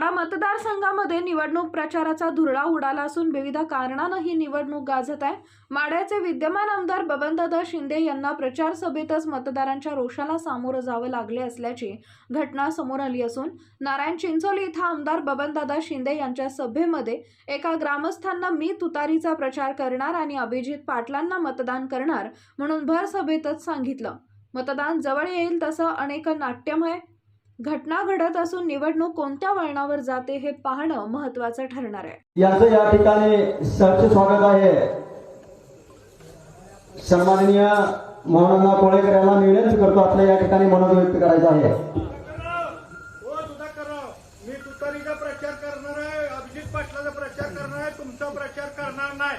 वाडा मतदारसंघामध्ये निवडणूक प्रचाराचा धुरळा उडाला असून विविध कारणानं ही निवडणूक गाजत आहे. माड्याचे विद्यमान आमदार बबनदादा शिंदे यांना प्रचार सभेतच मतदारांच्या रोषाला सामोरं जावं लागले असल्याची घटना समोर आली असून नारायण चिंचोली इथं आमदार बबनदादा शिंदे यांच्या सभेमध्ये एका ग्रामस्थांना मी तुतारीचा प्रचार करणार आणि अभिजित पाटलांना मतदान करणार म्हणून भर सभेतच सांगितलं. मतदान जवळ येईल तसं अनेक नाट्यमय घटना घडत असून निवडणूक कोणत्या वळणावर जाते हे पाहणं महत्त्वाचं ठरणार आहे. यांचं या ठिकाणी सहर्ष स्वागत आहे. सन्माननीय मोहनना कोळेकर यांना विनंती करतो आपल्या या ठिकाणी मनोज व्यक्त करायचा आहे. सुधाकरराव मी तुतारीचा प्रचार करणार आहे अभिजित पाटलाचा प्रचार करणार आहे तुमचा प्रचार करणार नाही.